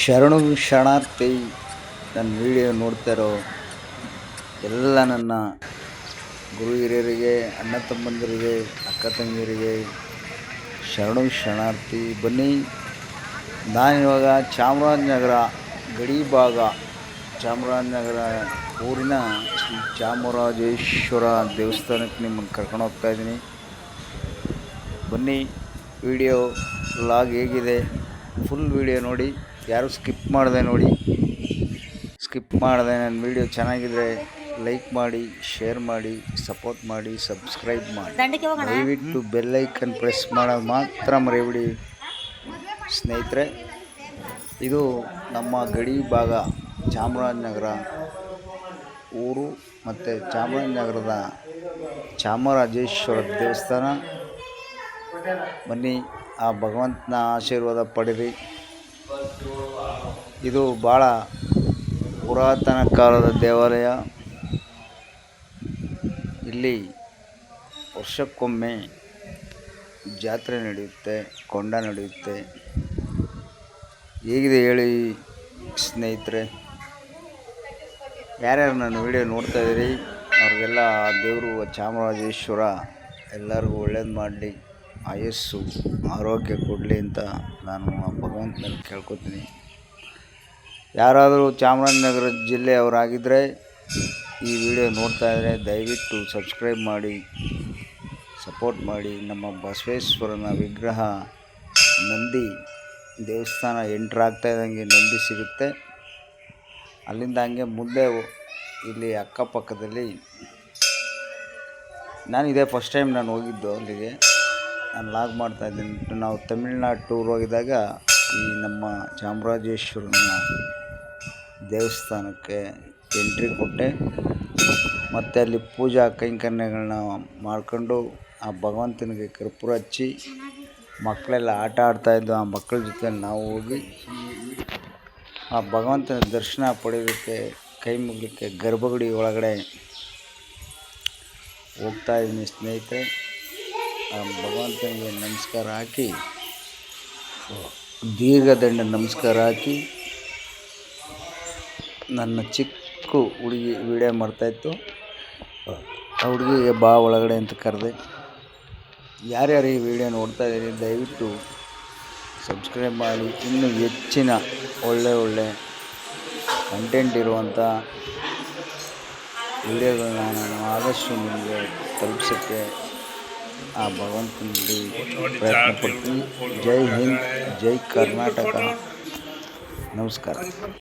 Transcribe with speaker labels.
Speaker 1: ಶರಣು ಶರಣಾರ್ಥಿ, ನನ್ನ ವಿಡಿಯೋ ನೋಡ್ತಾರೋ ಎಲ್ಲ ನನ್ನ ಗುರು ಹಿರಿಯರಿಗೆ, ಅಣ್ಣ ತಮ್ಮಂದಿರಿಗೆ, ಅಕ್ಕ ತಂಗಿಯರಿಗೆ ಶರಣು ಶರಣಾರ್ಥಿ. ಬನ್ನಿ ನಾನಿವಾಗ ಚಾಮರಾಜನಗರ ಗಡಿ ಭಾಗ, ಚಾಮರಾಜನಗರ ಊರಿನ ಶ್ರೀ ಚಾಮರಾಜೇಶ್ವರ ದೇವಸ್ಥಾನಕ್ಕೆ ನಿಮ್ಮನ್ನು ಕರ್ಕೊಂಡು ಹೋಗ್ತಾ ಇದ್ದೀನಿ. ಬನ್ನಿ ವಿಡಿಯೋ ಲಾಗ್ ಹೇಗಿದೆ? ಫುಲ್ ವಿಡಿಯೋ ನೋಡಿ. ಯಾರು ಸ್ಕಿಪ್ ಮಾಡಿದೆ ನೋಡಿ. ಸ್ಕಿಪ್ ಮಾಡಿದೆ ನನ್ನ ವಿಡಿಯೋ ಚೆನ್ನಾಗಿದ್ರೆ ಲೈಕ್ ಮಾಡಿ ಶೇರ್ ಮಾಡಿ ಸಪೋರ್ಟ್ ಮಾಡಿ ಸಬ್ಸ್ಕ್ರೈಬ್ ಮಾಡಿ. ದಯವಿಟ್ಟು ಬೆಲ್ಲೈಕನ್ ಪ್ರೆಸ್ ಮಾಡೋದು ಮಾತ್ರ ಮರೆಯಬಿಡಿ ಸ್ನೇಹಿತರೆ ಇದು ನಮ್ಮ ಗಡಿ ಭಾಗ ಚಾಮರಾಜನಗರ. ಊರು ಮತ್ತು ಚಾಮರಾಜನಗರದ ಚಾಮರಾಜೇಶ್ವರ ದೇವಸ್ಥಾನ. ಬನ್ನಿ ಆ ಭಗವಂತನ ಆಶೀರ್ವಾದ ಪಡೀರಿ. ಇದು ಭಾಳ ಪುರಾತನ ಕಾಲದ ದೇವಾಲಯ. ಇಲ್ಲಿ ವರ್ಷಕ್ಕೊಮ್ಮೆ ಜಾತ್ರೆ ನಡೆಯುತ್ತೆ, ಕೊಂಡ ನಡೆಯುತ್ತೆ. ಹೇಗಿದೆ ಹೇಳಿ ಸ್ನೇಹಿತರೆ? ಯಾರ್ಯಾರು ನಾನು ವಿಡಿಯೋ ನೋಡ್ತಾ ಇದ್ದೀರಿ, ಅವ್ರಿಗೆಲ್ಲ ದೇವರು ಚಾಮರಾಜೇಶ್ವರ ಎಲ್ಲರಿಗೂ ಒಳ್ಳೇದು ಮಾಡಲಿ. ಆಯಸ್ಸು, ಆರೋಗ್ಯ ಕೊಡಲಿ ಅಂತ ನಾನು ಆ ಭಗವಂತನಲ್ಲಿ ಕೇಳ್ಕೊತೀನಿ. ಯಾರಾದರೂ ಚಾಮರಾಜನಗರ ಜಿಲ್ಲೆಯವರಾಗಿದ್ದರೆ ಈ ವಿಡಿಯೋ ನೋಡ್ತಾ ಇದ್ದರೆ ದಯವಿಟ್ಟು ಸಬ್ಸ್ಕ್ರೈಬ್ ಮಾಡಿ, ಸಪೋರ್ಟ್ ಮಾಡಿ. ನಮ್ಮ ಬಸವೇಶ್ವರನ ವಿಗ್ರಹ ನಂದಿ ದೇವಸ್ಥಾನ ಎಂಟ್ರ್ ಆಗ್ತಾ ಇದ್ದಂಗೆ ನಂದಿ ಸಿಗುತ್ತೆ. ಅಲ್ಲಿಂದ ಹಂಗೆ ಮುಂದೆ ಇಲ್ಲಿ ಅಕ್ಕಪಕ್ಕದಲ್ಲಿ ನಾನು ಇದೇ ಫಸ್ಟ್ ಟೈಮ್ ನಾನು ಹೋಗಿದ್ದು ಅಲ್ಲಿಗೆ. ನಾನು ಲಾಗ್ ಮಾಡ್ತಾ ಇದ್ದೀನಿ. ನಾವು ತಮಿಳ್ನಾಡು ಟೂರ್ ಹೋಗಿದಾಗ ಈ ನಮ್ಮ ಚಾಮರಾಜೇಶ್ವರನ ದೇವಸ್ಥಾನಕ್ಕೆ ಎಂಟ್ರಿ ಕೊಟ್ಟೆ. ಮತ್ತು ಅಲ್ಲಿ ಪೂಜಾ ಕೈಂಕರ್ಯಗಳನ್ನ ಮಾಡ್ಕೊಂಡು ಆ ಭಗವಂತನಿಗೆ ಕರ್ಪೂರ ಹಚ್ಚಿ ಮಕ್ಕಳೆಲ್ಲ ಆಟ ಆಡ್ತಾಯಿದ್ದು ಆ ಮಕ್ಕಳ ಜೊತೆ ನಾವು ಹೋಗಿ ಆ ಭಗವಂತನ ದರ್ಶನ ಪಡೆಯೋದಕ್ಕೆ ಕೈ ಮುಗಲಿಕ್ಕೆ ಗರ್ಭಗುಡಿ ಒಳಗಡೆ ಹೋಗ್ತಾ ಇದ್ದೀನಿ ಸ್ನೇಹಿತರೆ. ಭಗವಂತನಿಗೆ ನಮಸ್ಕಾರ ಹಾಕಿ ದೀರ್ಘದಂಡ ನಮಸ್ಕಾರ ಹಾಕಿ, ನನ್ನ ಚಿಕ್ಕ ಹುಡುಗಿ ವೀಡಿಯೋ ಮಾಡ್ತಾಯಿತ್ತು ಆ ಹುಡುಗಿಗೆ ಬಾ ಒಳಗಡೆ ಅಂತ ಕರೆದೆ. ಯಾರ್ಯಾರು ಈ ವಿಡಿಯೋ ನೋಡ್ತಾ ಇದ್ದೀರಿ, ದಯವಿಟ್ಟು ಸಬ್ಸ್ಕ್ರೈಬ್ ಮಾಡಿ. ಇನ್ನೂ ಹೆಚ್ಚಿನ ಒಳ್ಳೆ ಒಳ್ಳೆ ಕಂಟೆಂಟ್ ಇರುವಂಥ ವಿಡಿಯೋಗಳನ್ನ ನಾನು ಆದಷ್ಟು ನಿಮಗೆ ತಲುಪಿಸೋಕ್ಕೆ आप भगवान के प्रयत्न पड़ते जय हिंद जय कर्नाटक। नमस्कार।